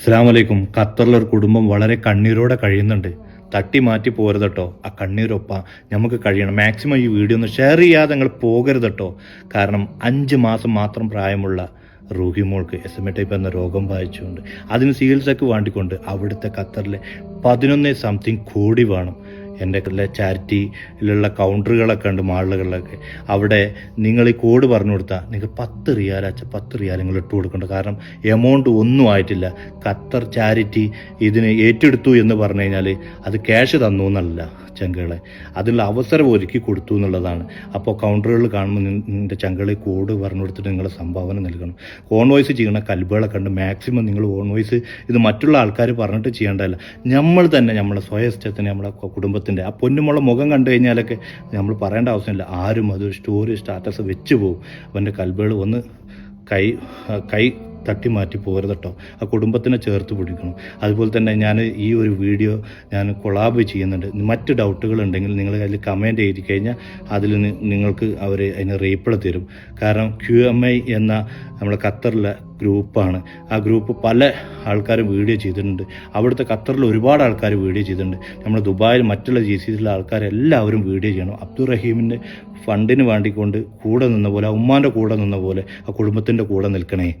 അസ്സാമലൈക്കും ഖത്തറിലൊരു കുടുംബം വളരെ കണ്ണീരോടെ കഴിയുന്നുണ്ട്. തട്ടി മാറ്റി പോരുത് കേട്ടോ ആ കണ്ണീരൊപ്പ നമുക്ക് കഴിയണം. മാക്സിമം ഈ വീഡിയോ ഒന്ന് ഷെയർ ചെയ്യാതെ നിങ്ങൾ പോകരുത് കേട്ടോ കാരണം അഞ്ച് മാസം മാത്രം പ്രായമുള്ള റൂഹി മോൾക്ക് എസ് എം എ ടൈപ്പ് എന്ന രോഗം ബാധിച്ചുകൊണ്ട് അതിന് ചികിത്സയ്ക്ക് വേണ്ടിക്കൊണ്ട് അവിടുത്തെ ഖത്തറിലെ പതിനൊന്ന് സംതിങ് കോടി വേണം. എന്റെ ചാരിറ്റിയിലുള്ള കൗണ്ടറുകളൊക്കെ ഉണ്ട് മാളുകളിലൊക്കെ അവിടെ നിങ്ങൾ ഈ കോഡ് പറഞ്ഞു കൊടുത്താൽ നിങ്ങൾ പത്ത് റിയാൽ അച്ഛ പത്ത് റിയാൽ നിങ്ങൾ ഇട്ട് കൊടുക്കേണ്ട. കാരണം എമൗണ്ട് ഒന്നും ആയിട്ടില്ല. ഖത്തർ ചാരിറ്റി ഇതിന് ഏറ്റെടുത്തു എന്ന് പറഞ്ഞു കഴിഞ്ഞാൽ അത് ക്യാഷ് തന്നു എന്നല്ല ചങ്കകളെ അതിനുള്ള അവസരം ഒരുക്കി കൊടുത്തു എന്നുള്ളതാണ്. അപ്പോൾ കൗണ്ടറുകളിൽ കാണുമ്പോൾ നിന്റെ ചങ്കകളെ കോഡ് പറഞ്ഞു കൊടുത്തിട്ട് നിങ്ങൾ സംഭാവന നൽകണം. ഓൺവോയ്സ് ചെയ്യണ കൽബുകളൊക്കെ ഉണ്ട്. മാക്സിമം നിങ്ങൾ ഓൺവോയ്സ് ഇത് മറ്റുള്ള ആൾക്കാർ പറഞ്ഞിട്ട് ചെയ്യേണ്ടതല്ല. നമ്മൾ തന്നെ നമ്മളെ സ്വയ ഇഷ്ടത്തിന് നമ്മളെ കു- കുടുംബത്തിന്റെ ആ പൊന്നുമുള്ള മുഖം കണ്ടു കഴിഞ്ഞാലൊക്കെ നമ്മൾ പറയേണ്ട ആവശ്യമില്ല. ആരും അത് സ്റ്റോറി സ്റ്റാറ്റസ് വെച്ച് പോകും അവന്റെ കൽബുകൾ ഒന്ന് കൈ കൈ തട്ടി മാറ്റി പോകരുത് കേട്ടോ ആ കുടുംബത്തിനെ ചേർത്ത് പിടിക്കണം. അതുപോലെ തന്നെ ഞാൻ ഈ ഒരു വീഡിയോ ഞാൻ കൊളാബ് ചെയ്യുന്നുണ്ട്. മറ്റ് ഡൗട്ടുകൾ ഉണ്ടെങ്കിൽ നിങ്ങൾ അതിൽ കമന്റ് എഴുതി കഴിഞ്ഞാൽ അതിൽ നിങ്ങൾക്ക് അവർ അതിന് റീപ്ലൈ തരും. കാരണം ക്യു എം ഐ എന്ന നമ്മുടെ ഖത്തറിലെ ഗ്രൂപ്പാണ്. ആ ഗ്രൂപ്പ് പല ആൾക്കാരും വീഡിയോ ചെയ്തിട്ടുണ്ട്. അവിടുത്തെ ഖത്തറിൽ ഒരുപാട് ആൾക്കാർ വീഡിയോ ചെയ്തിട്ടുണ്ട്. നമ്മൾ ദുബായിൽ മറ്റുള്ള ജി സി സിയിലെ ആൾക്കാരെല്ലാവരും വീഡിയോ ചെയ്യണം. അബ്ദുൾ റഹീമിന്റെ ഫണ്ടിന് വേണ്ടിക്കൊണ്ട് കൂടെ നിന്ന പോലെ ഉമ്മാന്റെ കൂടെ നിന്ന പോലെ ആ കുടുംബത്തിന്റെ കൂടെ നിൽക്കണേ.